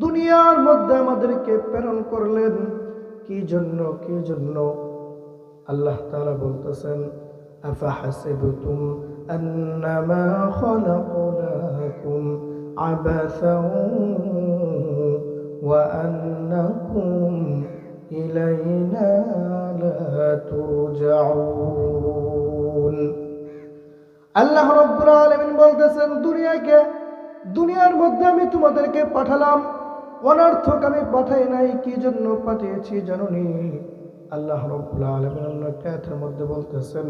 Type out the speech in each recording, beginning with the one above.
দুনিয়ার মধ্যে আমাদেরকে প্রেরণ করলেন কি জন্য কি জন্য আল্লাহ তাআলা বলতেছেন أفحسبتم أنما خلقناكم عبثا وأنكم إلينا لا ترجعون আল্লাহ রব্বুল আলামিন বলতেছেন দুনিয়াকে দুনিয়ার মধ্যে আমি তোমাদেরকে পাঠালাম অনর্থক আমি পাঠাই নাই, কি জন্য পাঠিয়েছি জানুনি? আল্লাহ রব্বুল আলামিন অন্য একটা মধ্যে বলতেছেন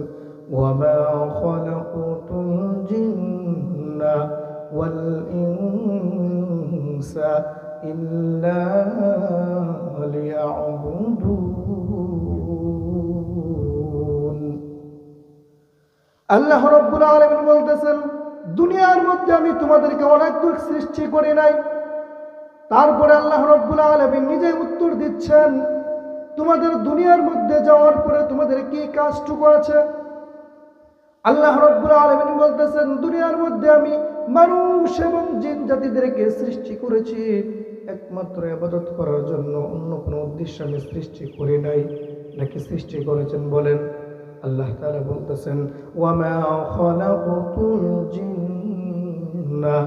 জিন্না ওয়াল ইনসা ইল্লা লিয়াবুদুন। আল্লাহ রব্বুল আলামিন বলতেছেন, দুনিয়ার মধ্যে আমি তোমাদেরকে অনেক সৃষ্টি করি নাই। তারপরে আল্লাহ রব্বুল আলামিন নিজে উত্তর দিচ্ছেন, তোমাদের দুনিয়ার মধ্যে যাওয়ার পরে তোমাদের কি কাজটুকু আছে? আল্লাহ রব্বুল আলামিন বলতেছেন, দুনিয়ার মধ্যে আমি মানুষ এবং জিন জাতিদেরকে সৃষ্টি করেছি। একমাত্র আবাদত করার জন্য অন্য কোনো উদ্দেশ্য আমি সৃষ্টি করি নাই। নাকি সৃষ্টি করেছেন বলেন আল্লাহ তারা বলতেছেন ওয়ামা খালাকুতুল জিন্না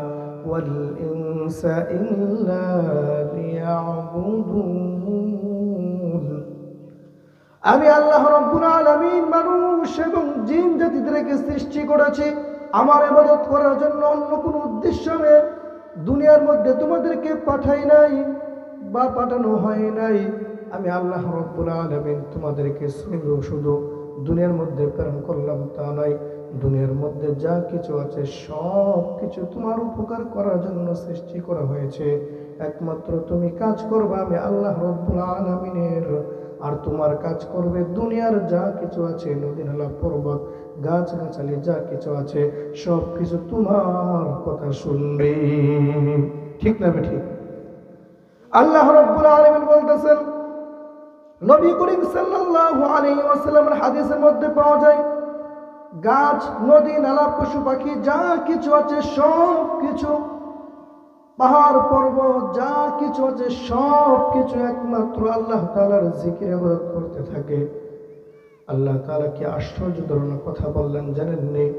ওয়াল ইনসা ইল্লা লিয়াবুদুন আমি আল্লাহ রব্বুল আলামিন মানুষ এবং জিন জাতিদেরকে সৃষ্টি করেছি। আমার ইবাদত করার জন্য অন্য কোনো উদ্দেশ্য দুনিয়ার মধ্যে তোমাদেরকে পাঠাই নাই বা পাঠানো হয় নাই। আমি আল্লাহ রব্বুল আলামিন তোমাদেরকে শুধু দুনিয়ার মধ্যে প্রেরণ করলাম তা নয়। দুনিয়ার মধ্যে যা কিছু আছে, সব কিছু তোমার উপকার করার জন্য সৃষ্টি করা হয়েছে। একমাত্র তুমি কাজ করবে, আমি আল্লাহ রব্বুল আলমিনের। আর তোমার কাজ করবে দুনিয়ার যা কিছু আছে নদী নালা পর্বত গাছ গাছালি যা কিছু আছে, সব কিছু তোমার কথা শুনবে। ঠিক না ঠিক আল্লাহ রব্বুল আলমিন বলতেছেন, নবী করিম সাল্লাল্লাহু আলাইহি ওয়াসাল্লামের হাদিসের মধ্যে পাওয়া যায় গাছ, নদী, নালা, পশু পাখি, যা কিছু আছে, সব কিছু পাহাড়, পর্বত, যা কিছু আছে, সব কিছু একমাত্র আল্লাহ তালার জিকির ইবাদত করতে থাকে। আল্লাহ তাআলা কি আশ্চর্য ধরনের কথা বললেন জানেন জানেননি?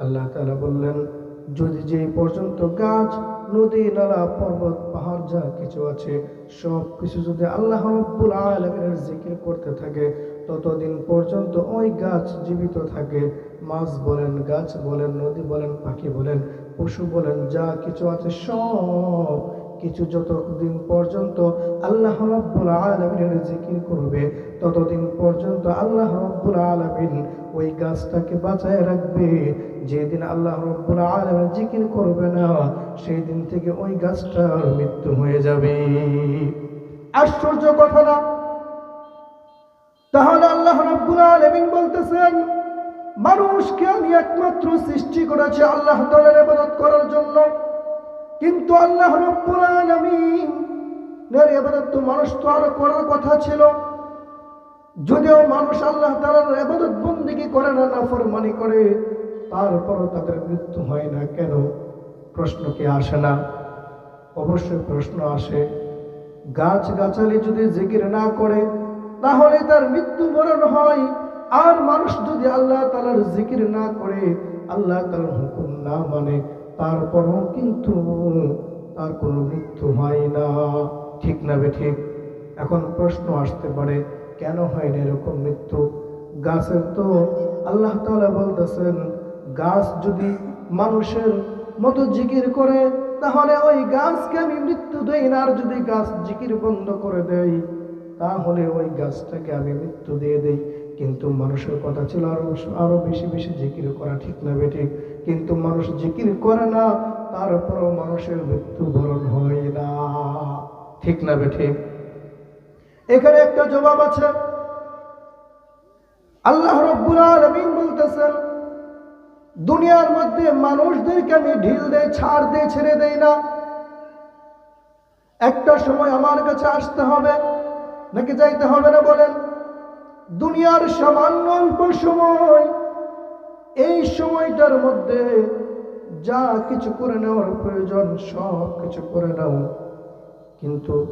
আল্লাহ তালা বললেন, যদি যে পর্যন্ত গাছ, নদী, নালা, পর্বত, পাহাড়, যা কিছু আছে, সব কিছু যদি আল্লাহ রব্বুল আলমের জিকির করতে থাকে ততদিন পর্যন্ত ওই গাছ জীবিত থাকে। মাছ বলেন, গাছ বলেন, নদী বলেন, পাখি বলেন, পশু বলেন, যা কিছু আছে সব কিছু যতদিন পর্যন্ত আল্লাহ রব্বুল আলমিনের জিকির করবে, ততদিন পর্যন্ত আল্লাহ রব্বুল আলমিন ওই গাছটাকে বাঁচায় রাখবে। যেদিন আল্লাহ রব্বুল আলমের জিকির করবে না সেই দিন থেকে ওই গাছটার মৃত্যু হয়ে যাবে। আশ্চর্য কথা না? তাহলে আল্লাহ রব্বুল আলমিন বলতেছেন, মানুষকে আমি একমাত্র সৃষ্টি করেছি আল্লাহ তালের ইবাদত করার জন্য। কিন্তু আল্লাহ রব্বুল আলামিন এর ইবাদত তো মানুষ তো আরও করার কথা ছিল। যদিও মানুষ আল্লাহ তাআলার ইবাদত বন্দেগী করে না, নাফরমানি করে, তারপরও তাদের মৃত্যু হয় না কেন? প্রশ্ন কি আসে না? অবশ্যই প্রশ্ন আসে। গাছ গাছালি যদি জিকির না করে তাহলে তার মৃত্যু বরণ হয়। আর মানুষ যদি আল্লাহ তালার জিকির না করে, আল্লাহ তালার হুকুম না মানে তারপরও কিন্তু তার কোনো মৃত্যু হয় না। ঠিক না বে ঠিক? এখন প্রশ্ন আসতে পারে, কেন হয় না এরকম মৃত্যু? গাছের তো আল্লাহ তাআলা বলতেছেন, গাছ যদি মানুষের মতো জিকির করে, তাহলে ওই গাছকে আমি মৃত্যু দেই না। আর যদি গাছ জিকির বন্ধ করে দেয় তাহলে ওই গাছটাকে আমি মৃত্যু দিয়ে দেই। কিন্তু মানুষের কথা ছিল আরও আরও বেশি বেশি জিকির করা ঠিক না বেঠিক কিন্তু মানুষ জিকির করে না, তারপরও মানুষের মৃত্যু বরণ হয় না। ঠিক না বেঠিক এখানে একটা জবাব আছে। আল্লাহ রব্বুল বলতেছেন, দুনিয়ার মধ্যে মানুষদেরকে আমি ঢিল দেই ছাড় দেই ছেড়ে দেই না। একটা সময় আমার কাছে আসতে হবে নাকি যাইতে হবে না বলেন? দুনিয়ার সামান্য অল্প সময়, এই সময়টার মধ্যে যা কিছু করে নেওয়ার প্রয়োজন, সব কিছু করে নাও। কিন্তু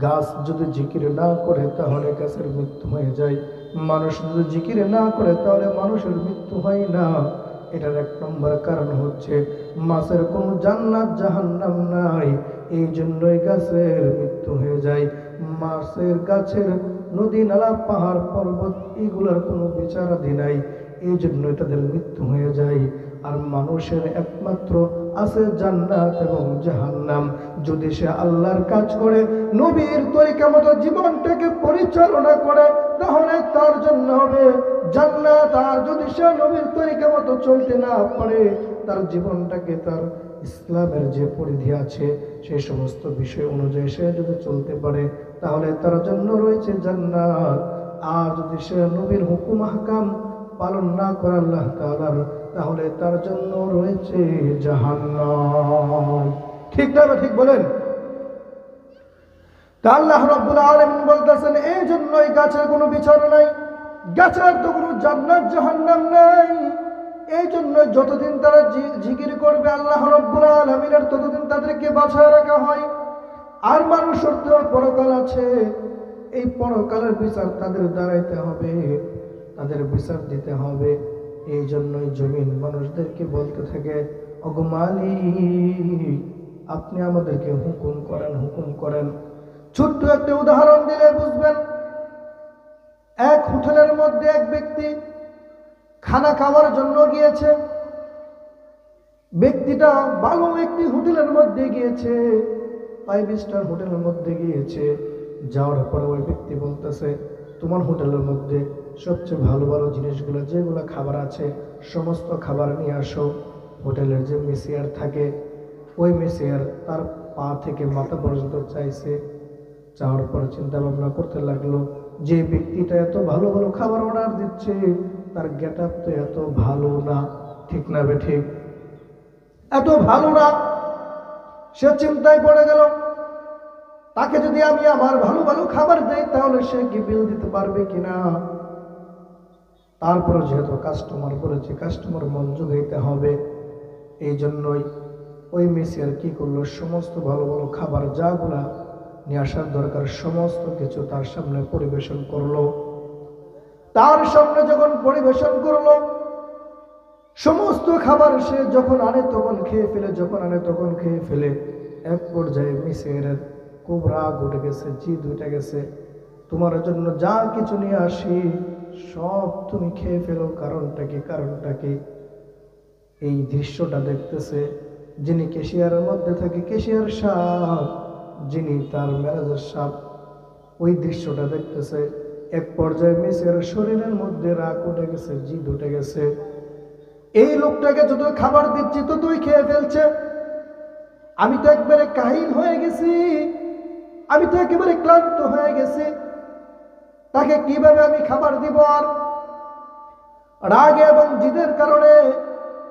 গাছ যদি জিকির না করে, তাহলে গাছের মৃত্যু হয়ে যায়। মানুষ যদি জিকির না করে, তাহলে মানুষের মৃত্যু হয় না। এটার এক নম্বর কারণ হচ্ছে মাছের কোনো জান্নাত জাহান্নাম নাই। এই জন্যই গাছের মৃত্যু হয়ে যায়। মাছের গাছের নদী, নালা, পাহাড়, পর্বত, এগুলোর কোনো বিচারাধি নাই। এই জন্য তাদের মৃত্যু হয়ে যায়। আর মানুষের একমাত্র আছে জান্নাত এবং জাহান্নাম। যদি সে আল্লাহর কাজ করে, নবীর তরিকা মতো জীবনটাকে পরিচালনা করে, তাহলে তার জন্য হবে জান্নাত। আর যদি সে নবীর তরিকা মতো চলতে না পারে তার জীবনটাকে তার ইসলামের যে পরিধি আছে, সেই সমস্ত বিষয় অনুযায়ী সে যদি চলতে পারে, তাহলে তার জন্য রয়েছে জান্নাত। আর যদি সে নবীর হুকুম হাকাম পালন না করে আল্লাহ তাআলার, তাহলে তার জন্য রয়েছে জাহান্নাম। ঠিক না ঠিক বলেন? তা আল্লাহ রাব্বুল আলামিন বলতেছেন এই জন্যই গাছের কোনো বিচার নাই, গাছের তো কোনো জান্নাত, জাহান্নাম নাই। এই জন্য যতদিন তারা জিকির করবে আল্লাহ রব্বুল আলমিনের, ততদিন তাদেরকে বাছায় রাখা হয়। আর মানুষের তো পরকাল আছে, এই পরকালের বিচার তাদের দাঁড়াইতে হবে, তাদের বিচার দিতে হবে। এই জন্যই জমিন মানুষদেরকে বলতে থাকে অগমালি আপনি আমাদেরকে হুকুম করেন হুকুম করেন। ছোট্ট একটা উদাহরণ দিলে বুঝবেন, এক হোটেলের মধ্যে এক ব্যক্তি খানা খাওয়ার জন্য গিয়েছে। ব্যক্তিটা ভালো একটি হোটেলের মধ্যে গিয়েছে। ফাইভ স্টার হোটেলের মধ্যে গিয়েছে। যাওয়ার পরে ওই ব্যক্তি বলতেছে, তোমার হোটেলের মধ্যে সবচেয়ে ভালো ভালো জিনিসগুলো, যেগুলো খাবার আছে, সমস্ত খাবার নিয়ে আসো। হোটেলের যে মেসিয়ার থাকে, ওই মেসিয়ার তার পা থেকে মাথা পর্যন্ত চাইছে। যাওয়ার পর চিন্তা ভাবনা করতে লাগল, যে ব্যক্তিটা এত ভালো ভালো খাবার অর্ডার দিচ্ছে তার গেট তো এত ভালো না, ঠিক না বে ঠিক? এত ভালো না, সে চিন্তায় পড়ে গেল। তাকে যদি আমি আমার ভালো ভালো খাবার দেই, তাহলে সে কি বিল দিতে পারবে কিনা? তারপরে যেহেতু কাস্টমার বলেছে কাস্টমার মন জোগাইতে হবে। এই জন্যই ওই মেসিয়ার কি করল, সমস্ত ভালো ভালো খাবার যাগুলা নিয়ে আসার দরকার, সমস্ত কিছু তার সামনে পরিবেশন করল। তার সামনে যখন পরিবেশন করল, সমস্ত খাবার সে যখন আনে তখন খেয়ে ফেলে, যখন আনে তখন খেয়ে ফেলে। এক পর্যায়ে মিসের খুব রাগ উঠে গেছে, জিদ উঠে গেছে। তোমার জন্য যা কিছু নিয়ে আসি, সব তুমি খেয়ে ফেলো। কারণটা কি? কারণটা কি? এই দৃশ্যটা দেখতেছে যিনি কেশিয়ারের মধ্যে থাকে, কেশিয়ার সাপ যিনি তার ম্যানেজার সাপ ওই দৃশ্যটা দেখতেছে এক পর্যায়ে মিসের শরীরের মধ্যে রাগ উঠে গেছে, জিদ উঠে গেছে। এই লোকটাকে যত খাবার দিচ্ছি, ততই খেয়ে ফেলছে। আমি তো একবারে কাহিল হয়ে গেছি। আমি তো একেবারে ক্লান্ত হয়ে গেছি। তাকে কীভাবে আমি খাবার দিব আর? রাগ এবং জিদের কারণে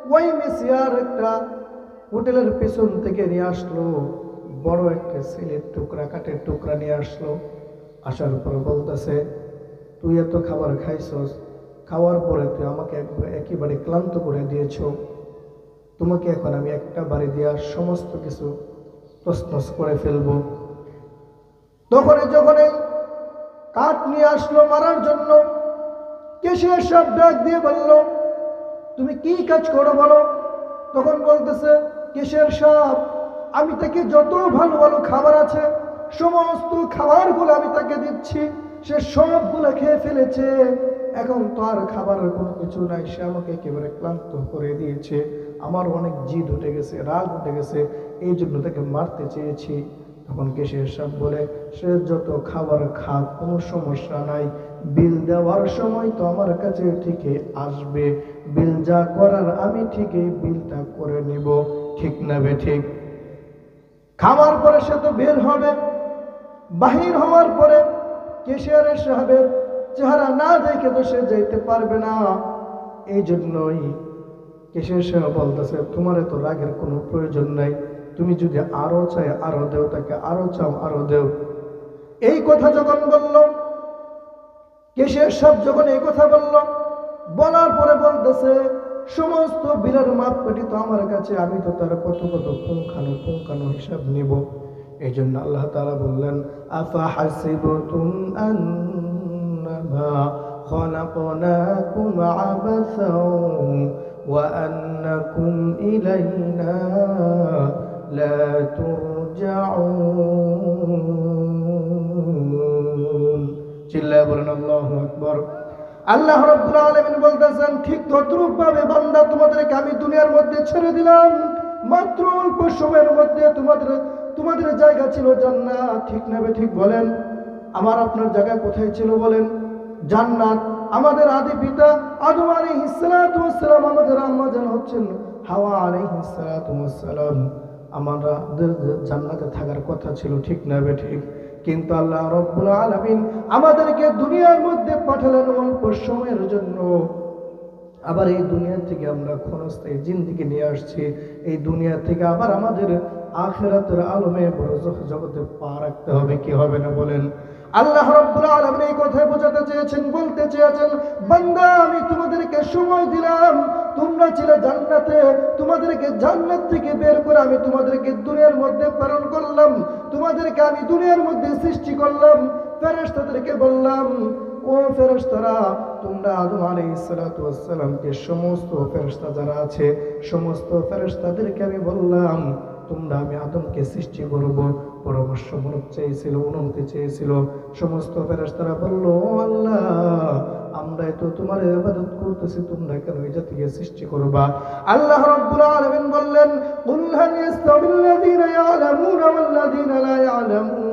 ওই মেসিয়ার একটা হোটেলের পেছন থেকে নিয়ে আসলো। বড় একটা সিলের টুকরা, কাঠের টুকরা নিয়ে আসলো। আসার পরে বলতেছে তুই এত খাবার খাইছস, খাওয়ার পরে তুই আমাকে একবার ক্লান্ত করে দিয়েছ। তোমাকে এখন আমি একটা বাড়ি দেওয়ার সমস্ত কিছু তসনস করে ফেলব। তখন যখন এই কাঠ নিয়ে আসলো মারার জন্য, কেশিয়ার সব ডাক দিয়ে বলল, তুমি কি কাজ করো বলো? তখন বলতেছে কেশের সাপ আমি তাকে যত ভালো ভালো খাবার আছে, সমস্ত খাবারগুলো আমি তাকে দিচ্ছি। সে সবগুলো খেয়ে ফেলেছে। এখন তো আর খাবারের কোনো কিছু নাই। সে আমাকে একেবারে ক্লান্ত করে দিয়েছে। আমার অনেক জিদ উঠে গেছে, রাগ উঠে গেছে। এই জন্য তাকে মারতে চেয়েছি। তখন কেশের সাপ বলে, সে যত খাবার খা কোনো সমস্যা নাই। বিল দেওয়ার সময় তো আমার কাছে ঠিকই আসবে। বিল যা করার আমি ঠিকই বিলটা করে নিব। ঠিক না বে ঠিক? খাওয়ার পরে সে তো বের হবে। বাহির হওয়ার পরে কেশিয়ারের সাহেবের চেহারা না দেখে তো সে যেতে পারবে না। এই জন্যই কেশিয়ার সাহেব বলতেছে, তোমার এত রাগের কোনো প্রয়োজন নাই। তুমি যদি আরও চাই আরও দেও, তাকে আরও চাও, আরও দেও। এই কথা যখন বলল কেশিয়ার সাহেব যখন এই কথা বলল, বলার পরে বলতেছে, সমস্ত বিলের মাপকাঠি তো আমার কাছে, আমি তো তার কত কত পুঙ্খানো পুঙ্খানো হিসাব নিব। এই জন্য আল্লাহ তাআলা বললেন, আফা হাসিবতুম আন্নামা খলাকনাকুম আবাসাও ওয়া আন্নাকুম ইলাইনা লা তুরজাউন। চিল্লায় বলেন, আল্লাহু আকবার। আল্লাহ রাব্বুল আলামিন বলতেছেন, ঠিক তদ্রূপ ভাবে বান্দা তোমাদেরকে আমি দুনিয়ার মধ্যে ছেড়ে দিলাম। মাত্র অল্প সময়ের মধ্যে তোমাদের তোমাদের জায়গা ছিল জান্নাত, ঠিক নেবে ঠিক বলেন? আমার আপনার জায়গা কোথায় ছিল বলেন? জান্নাত। আমাদের আদি পিতা আদম আলাইহিস সালাতু ওয়াস সালাম আমাদের আম্মা জান হচ্ছেন হাওয়া আলাইহিস সালাতু ওয়াস আমাদের জান্নাতে থাকার কথা ছিল, ঠিক না বে ঠিক? কিন্তু আল্লাহ রব্বুল আলামিন আমাদেরকে দুনিয়ার মধ্যে পাঠালেন অল্প সময়ের জন্য। আবার এই দুনিয়া থেকে আমরা ক্ষণস্থায়ী জিন্দিগি নিয়ে আসছি। এই দুনিয়া থেকে আবার আমাদের আখেরাতের আলমে বরজখ জগতে পা রাখতে হবে, কি হবে না বলেন? আল্লাহ রব্বুল আলামিন এই কথাই বোঝাতে চেয়েছেন, বলতে চেয়েছেন, বান্দা, আমি তোমাদেরকে সময় দিলাম। তোমরা ছিলে জান্নাতে, তোমাদেরকে জান্নাত থেকে বের করে আমি তোমাদেরকে দুনিয়ার মধ্যে প্রেরণ করলাম। তোমাদেরকে আমি দুনিয়ার মধ্যে সৃষ্টি করলাম। ফেরেশতাদেরকে বললাম ও ফেরেশতারা, তোমরা আদম আলাইহিসসালামকে সমস্ত ফেরেশতা যারা আছে, সমস্ত ফেরেশতাদেরকে আমি বললাম, তোমরা আমি আদমকে সৃষ্টি করব পরামর্শ মনে চেয়েছিল, অনুমতি চেয়েছিল। সমস্ত ফেরেশতারা বলল আল্লাহ, আমরা তো তোমার ইবাদত করতেছি, তোমরা কেন এই জাতিকে সৃষ্টি করবা? আল্লাহ রাব্বুল আলামিন বললেন, কুল হাল ইয়ালামুনা লা ইয়ালামুন?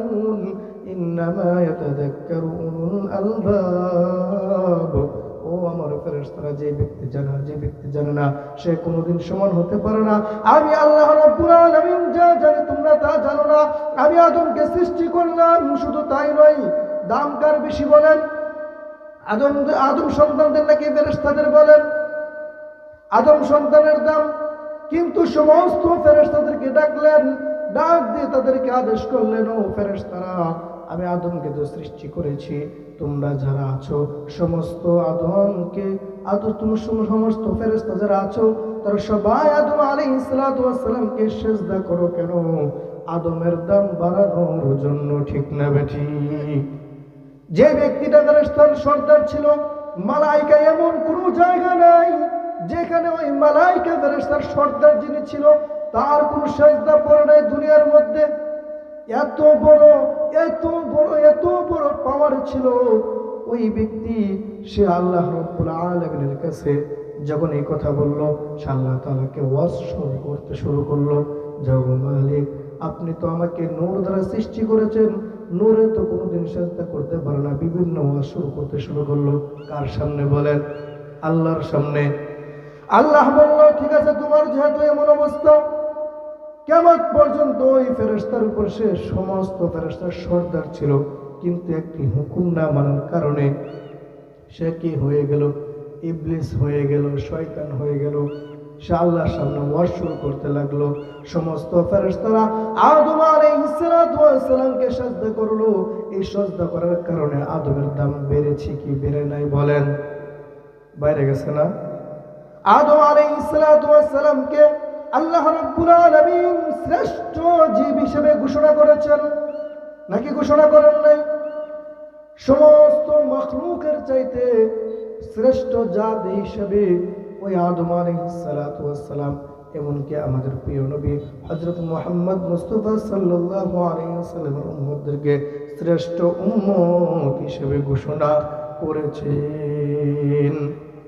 ইন্নামা ইয়াতাযাক্কারু উলুল আলবাব ও আমার ফেরেশতারা, যে ব্যক্তি জানে, যে ব্যক্তি জানে না, সে কোনোদিন সমান হতে পারে না। আমি আল্লাহ যা জানি তোমরা তা জানো না। আমি আদমকে সৃষ্টি করলাম, শুধু তাই নয়, দাম কার বেশি বলেন? আদম আদম সন্তানদের নাকি ফেরেশতাদের বলেন? আদম সন্তানের দাম। কিন্তু সমস্ত ফেরেশতাদেরকে ডাকলেন, ডাক দিয়ে তাদেরকে আদেশ করলেন, ও ফেরেশতারা আমি আদমকে তো সৃষ্টি করেছি। তোমরা যারা আছো, সমস্ত আদমকে আদম তুমি সমস্ত ফেরেশতা যারা আছো, তারা সবাই আদম ওয়াস সালামকে সেজদা করো কেন? আদমের দাম বাড়ানোর জন্য ঠিক না বেঠিক যে ব্যক্তিটা ফেরেশতার সর্দার ছিল, মালাইকা এমন কোনো জায়গা নাই যেখানে ওই মালাইকা ফেরেশতার সর্দার যিনি ছিল, তার কোনো সেজদা পড়ে নাই দুনিয়ার মধ্যে। এত বড় এত বড় এত বড় পাওয়ার ছিল। ওই ব্যক্তি, সে আল্লাহ আলামিনের কাছে যখন এই কথা বলল, সে আল্লাহ তাআলাকে ওয়াজ শুরু করতে শুরু করল। যখন মালিক, আপনি তো আমাকে নূর দ্বারা সৃষ্টি করেছেন। নূরে তো কোনোদিন চেষ্টা করতে পারে না, বিভিন্ন ওয়াজ শুরু করতে শুরু করল। কার সামনে বলেন? আল্লাহর সামনে। আল্লাহ বলল, ঠিক আছে, তোমার যেহেতু এমন অবস্থা কেমন পর্যন্ত ওই ফেরেস্তার উপর সে সমস্ত ফেরেস্তার সর্দার ছিল, কিন্তু একটি হুকুম না মানার কারণে সে কি হয়ে গেল? ইবলিস হয়ে গেল, শয়তান হয়ে গেল, সে আল্লাহর সামনে ওয়াজ করতে লাগল। সমস্ত ফেরেশতারা আদম আলাইহিস সালাতু ওয়াস সালামকে সাজদা করল। এই সাজদা করার কারণে আদমের দাম বেড়েছে কি বেড়ে নাই বলেন। বাইরে গেছে না? আদম ওয়াস সালামকে আল্লাহ শ্রেষ্ঠ জীব হিসেবে ঘোষণা করেছেন। নাকি ঘোষণা করেন নাই? সমস্ত মখলুকের চাইতে শ্রেষ্ঠ জাত হিসেবে ওই আদম আলাইসালাম এমনকি আমাদের প্রিয় নবী হজরত মোহাম্মদ মুস্তফা সাল্লাল্লাহু আলাইহি ওয়াসাল্লামের শ্রেষ্ঠ উম্মত হিসেবে ঘোষণা করেছেন।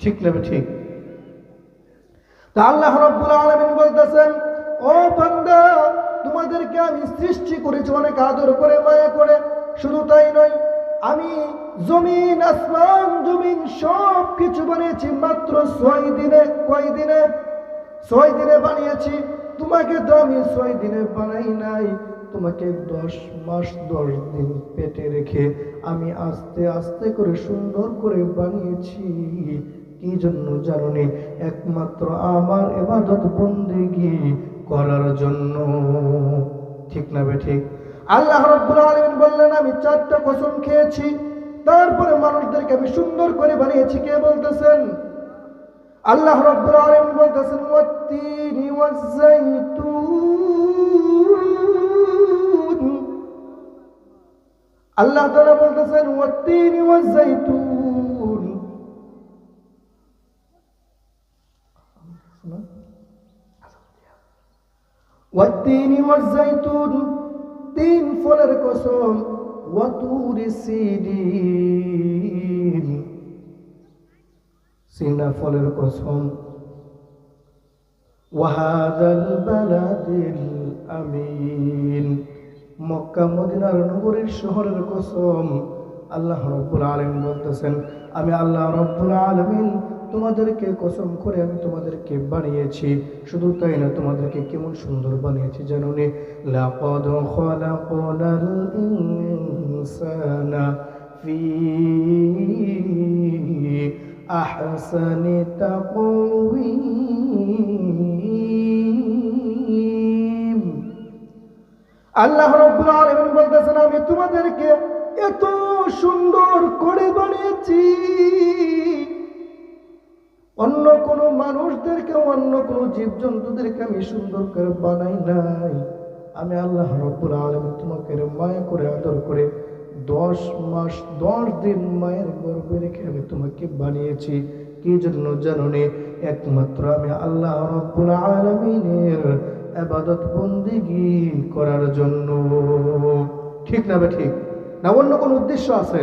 ঠিক নেবে ঠিক? তা আল্লাহ রাব্বুল আলামিন বলতেছেন, ও বান্দা, তোমাদেরকে আমি সৃষ্টি করেছি অনেক আদর করে, মায়া করে। শুধু তাই নয়, আমি জমিন, আসমান, জমিন সব কিছু বানিয়েছি মাত্র ছয় দিনে, কয় দিনে? ছয় দিনে বানিয়েছি। তোমাকে তো আমি ছয় দিনে বানাই নাই। তোমাকে দশ মাস, দশ দিন পেটে রেখে আমি আস্তে আস্তে করে সুন্দর করে বানিয়েছি। কি জন্য জানুনি একমাত্র আমার এবাদত বন্দেগি করার জন্য। ঠিক না বে ঠিক? আল্লাহ রাব্বুল আলামিন বললেন, আমি চারটা কসম খেয়েছি, তারপরে মানুষদেরকে আমি সুন্দর করে বানিয়েছি। কে বলতেছেন? আল্লাহ রাব্বুল আলামিন বলতেছেন, ওয়াত্তিনি ওয়াজ্জাইতুন আল্লাহ তাআলা বলতেছেন, ওয়াত্তিনি ওয়াজ্জাইতুন ওয়াত্তিনি ওয়াজ্জাইতুন তিন ফলের কসম ওয়াতুরি সিদিন সিনা ফলের কসম ওয়াহাদাল বালাদিল আমিন। মক্কা, মদিনার নগরীর শহরের কসম, আল্লাহ রব্বুল আলামিন বলতেছেন, আমি আল্লাহ রব্বুল আলামিন তোমাদেরকে কসম করে আমি তোমাদেরকে বানিয়েছি। শুধু তাই না, তোমাদেরকে কেমন সুন্দর বানিয়েছি জানো নি? ফি আল্লাহ বলতেছেন, আমি তোমাদেরকে এত সুন্দর করে বানিয়েছি। অন্য কোন মানুষদেরকে, অন্য কোন জীবজন্তুদেরকে আমি সুন্দর করে বানাই নাই। আমি আল্লাহ রব্বুল আলামিন তোমাকে মায়া করে, আদর করে দশ মাস, দশ দিন মায়ের গর্ভে রেখে আমি তোমাকে বানিয়েছি। কি জন্য জাননে? একমাত্র আমি আল্লাহ রব্বুল আলমিনের আবাদত বন্দিগি করার জন্য। ঠিক না বে ঠিক? না, অন্য কোন উদ্দেশ্য আছে?